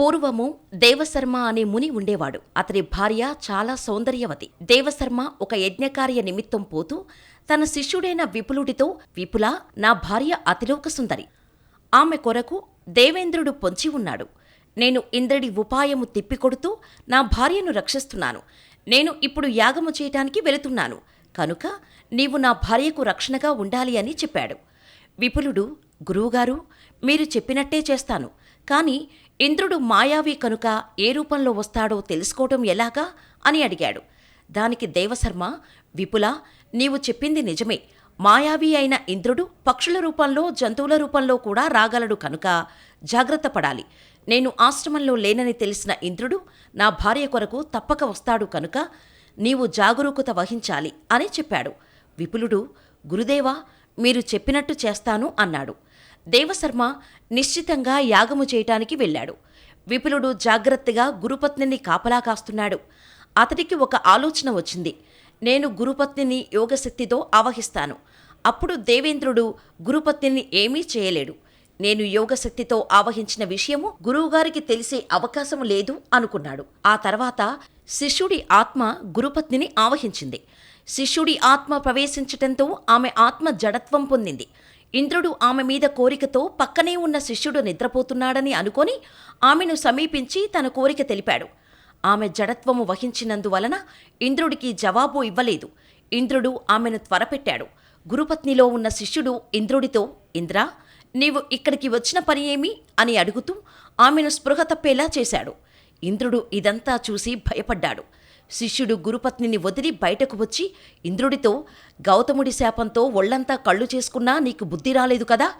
పూర్వము దేవశర్మ అనే ముని ఉండేవాడు. అతని భార్య చాలా సౌందర్యవతి. దేవశర్మ ఒక యజ్ఞకార్య నిమిత్తం పోతూ తన శిష్యుడైన విపులుడితో విపుల నా భార్య అతిలోక సుందరి. ఆమె కొరకు దేవేంద్రుడు పొంచి ఉన్నాడు. నేను ఇంద్రుడి ఉపాయము తిప్పికొడుతూ నా భార్యను రక్షిస్తున్నాను. నేను ఇప్పుడు యాగము చేయటానికి వెళుతున్నాను. కనుక నీవు నా భార్యకు రక్షణగా ఉండాలి అని చెప్పాడు. విపులుడు గురువుగారు మీరు చెప్పినట్టే చేస్తాను. కాని ఇంద్రుడు మాయావి కనుక ఏ రూపంలో వస్తాడో తెలుసుకోవటం ఎలాగా అని అడిగాడు. దానికి దేవశర్మ విపుల నీవు చెప్పింది నిజమే. మాయావి అయిన ఇంద్రుడు పక్షుల రూపంలో జంతువుల రూపంలో కూడా రాగలడు కనుక జాగ్రత్త పడాలి. నేను ఆశ్రమంలో లేనని తెలిసిన ఇంద్రుడు నా భార్య కొరకు తప్పక వస్తాడు కనుక నీవు జాగరూకత వహించాలి అని చెప్పాడు. విపులుడు గురుదేవా మీరు చెప్పినట్టు చేస్తాను అన్నాడు. దేవశర్మ నిశ్చితంగా యాగము చేయటానికి వెళ్ళాడు. విపులుడు జాగ్రత్తగా గురుపత్నిని కాపలా కాస్తున్నాడు. అతడికి ఒక ఆలోచన వచ్చింది. నేను గురుపత్నిని యోగశక్తితో ఆవహిస్తాను. అప్పుడు దేవేంద్రుడు గురుపత్నిని ఏమీ చేయలేడు. నేను యోగశక్తితో ఆవహించిన విషయము గురువుగారికి తెలిసే అవకాశం లేదు అనుకున్నాడు. ఆ తర్వాత శిష్యుడి ఆత్మ గురుపత్నిని ఆవహించింది. శిష్యుడి ఆత్మ ప్రవేశించటంతో ఆమె ఆత్మ జడత్వం పొందింది. ఇంద్రుడు ఆమె మీద కోరికతో పక్కనే ఉన్న శిష్యుడు నిద్రపోతున్నాడని అనుకొని ఆమెను సమీపించి తన కోరిక తెలిపాడు. ఆమె జడత్వము వహించినందువలన ఇంద్రుడికి జవాబు ఇవ్వలేదు. ఇంద్రుడు ఆమెను త్వరపెట్టాడు. గురుపత్నిలో ఉన్న శిష్యుడు ఇంద్రుడితో ఇంద్రా నీవు ఇక్కడికి వచ్చిన పని ఏమి? అని అడుగుతూ ఆమెను స్పృహ తప్పేలా చేశాడు. ఇంద్రుడు ఇదంతా చూసి భయపడ్డాడు. శిష్యుడు గురుపత్నిని వదిలి బయటకు వచ్చి ఇంద్రుడితో గౌతముడి శాపంతో ఒళ్ళంతా కళ్ళు చేసుకున్నా నీకు బుద్ధి రాలేదు కదా?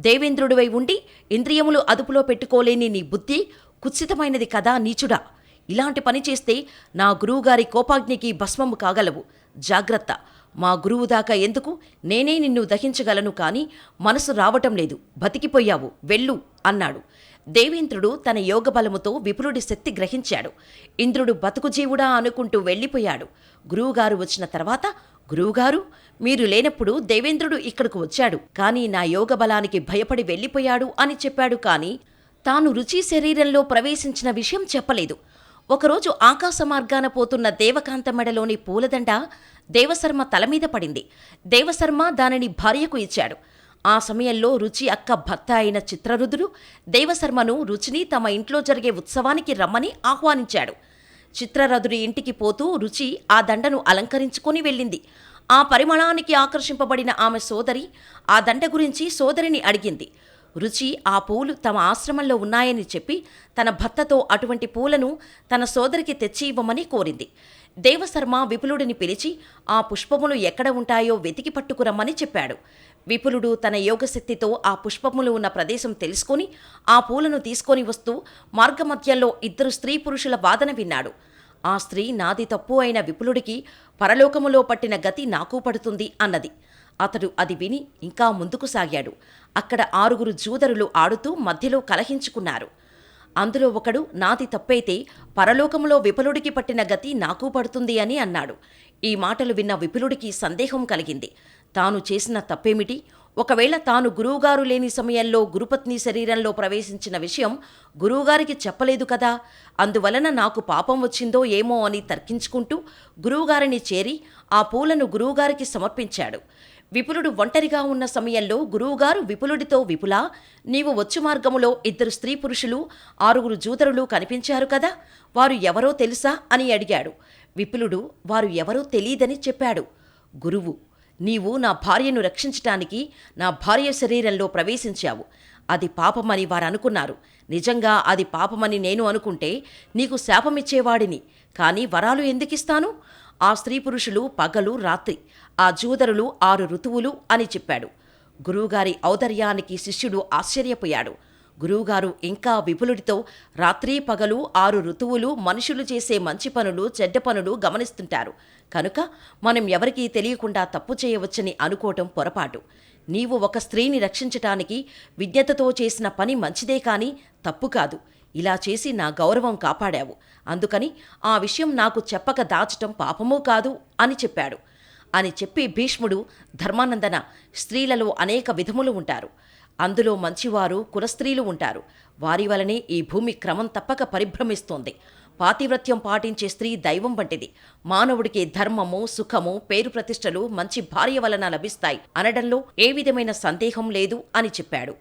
దేవేంద్రుడివై ఉండి ఇంద్రియములు అదుపులో పెట్టుకోలేని నీ బుద్ధి కుత్సితమైనది కదా నీచుడా? ఇలాంటి పని చేస్తే నా గురువుగారి కోపాగ్నికి భస్మము కాగలవు. జాగ్రత్త. మా గురువు దాకా ఎందుకు? నేనే నిన్ను దహించగలను కాని మనసు రావటం లేదు. బతికిపోయావు. వెళ్ళు అన్నాడు. దేవేంద్రుడు తన యోగబలముతో విపులుడి శక్తి గ్రహించాడు. ఇంద్రుడు బతుకుజీవుడా అనుకుంటూ వెళ్ళిపోయాడు. గురువుగారు వచ్చిన తర్వాత గురువుగారు మీరు లేనప్పుడు దేవేంద్రుడు ఇక్కడకు వచ్చాడు. కానీ నా యోగ బలానికి భయపడి వెళ్ళిపోయాడు అని చెప్పాడు కాని తాను రుచి శరీరంలో ప్రవేశించిన విషయం చెప్పలేదు. ఒకరోజు ఆకాశ మార్గాన పోతున్న దేవకాంత మెడలోని పూలదండ దేవశర్మ తల మీద పడింది. దేవశర్మ దానిని భార్యకు ఇచ్చాడు. ఆ సమయంలో రుచి అక్క భర్త అయిన చిత్రరుదుడు దేవశర్మను రుచిని తమ ఇంట్లో జరిగే ఉత్సవానికి రమ్మని ఆహ్వానించాడు. చిత్రరథుడి ఇంటికి పోతూ రుచి ఆ దండను అలంకరించుకొని వెళ్ళింది. ఆ పరిమళానికి ఆకర్షింపబడిన ఆమె సోదరి ఆ దండ గురించి సోదరిని అడిగింది. రుచి ఆ పూలు తమ ఆశ్రమంలో ఉన్నాయని చెప్పి తన భర్తతో అటువంటి పూలను తన సోదరికి తెచ్చి ఇవ్వమని కోరింది. దేవశర్మ విపులుడిని పిలిచి ఆ పుష్పములు ఎక్కడ ఉంటాయో వెతికి పట్టుకురమ్మని చెప్పాడు. విపులుడు తన యోగశక్తితో ఆ పుష్పములు ఉన్న ప్రదేశం తెలుసుకొని ఆ పూలను తీసుకొని వస్తూ మార్గమధ్యంలో ఇద్దరు స్త్రీ పురుషుల వాదన విన్నాడు. ఆ స్త్రీ నాది తప్పు అయిన విపులుడికి పరలోకములో పట్టిన గతి నాకు పడుతుంది అన్నది. అతడు అది విని ఇంకా ముందుకు సాగాడు. అక్కడ ఆరుగురు జూదరులు ఆడుతూ మధ్యలో కలహించుకున్నారు. అందులో ఒకడు నాది తప్పైతే పరలోకములో విపులుడికి పట్టిన గతి నాకు పడుతుంది అని అన్నాడు. ఈ మాటలు విన్న విపులుడికి సందేహం కలిగింది. తాను చేసిన తప్పేమిటి? ఒకవేళ తాను గురువుగారు లేని సమయంలో గురుపత్ని శరీరంలో ప్రవేశించిన విషయం గురువుగారికి చెప్పలేదు కదా? అందువలన నాకు పాపం వచ్చిందో ఏమో అని తర్కించుకుంటూ గురువుగారిని చేరి ఆ పూలను గురువుగారికి సమర్పించాడు. విపులుడు ఒంటరిగా ఉన్న సమయంలో గురువుగారు విపులుడితో విపులా నీవు వచ్చు మార్గములో ఇద్దరు స్త్రీ పురుషులు ఆరుగురు జూదరులు కనిపించారు కదా? వారు ఎవరో తెలుసా? అని అడిగాడు. విపులుడు వారు ఎవరో తెలీదని చెప్పాడు. గురువు నీవు నా భార్యను రక్షించటానికి నా భార్య శరీరంలో ప్రవేశించావు. అది పాపమని వారు అనుకున్నారు. నిజంగా అది పాపమని నేను అనుకుంటే నీకు శాపమిచ్చేవాడిని. కానీ వరాలు ఎందుకిస్తాను? ఆ స్త్రీ పురుషులు పగలు రాత్రి ఆ జూదరులు ఆరు ఋతువులు అని చెప్పాడు. గురువుగారి ఔదర్యానికి శిష్యుడు ఆశ్చర్యపోయాడు. గురువుగారు ఇంకా విపులుడితో రాత్రి పగలు ఆరు ఋతువులు మనుషులు చేసే మంచి పనులు చెడ్డ పనులు గమనిస్తుంటారు. కనుక మనం ఎవరికీ తెలియకుండా తప్పు చేయవచ్చని అనుకోవటం పొరపాటు. నీవు ఒక స్త్రీని రక్షించటానికి విజ్ఞతతో చేసిన పని మంచిదే కానీ తప్పు కాదు. ఇలా చేసి నా గౌరవం కాపాడావు. అందుకని ఆ విషయం నాకు చెప్పక దాచటం పాపమూ కాదు అని చెప్పాడు. అని చెప్పి భీష్ముడు ధర్మానందన స్త్రీలలో అనేక విధములు ఉంటారు. అందులో మంచివారు కులస్త్రీలు ఉంటారు. వారి వలనే ఈ భూమి క్రమం తప్పక పరిభ్రమిస్తోంది. పాతివ్రత్యం పాటించే స్త్రీ దైవం వంటిది. మానవుడికి ధర్మము సుఖము పేరు ప్రతిష్టలు మంచి భార్య వలన లభిస్తాయి. అనడంలో ఏ విధమైన సందేహం లేదు అని చెప్పాడు.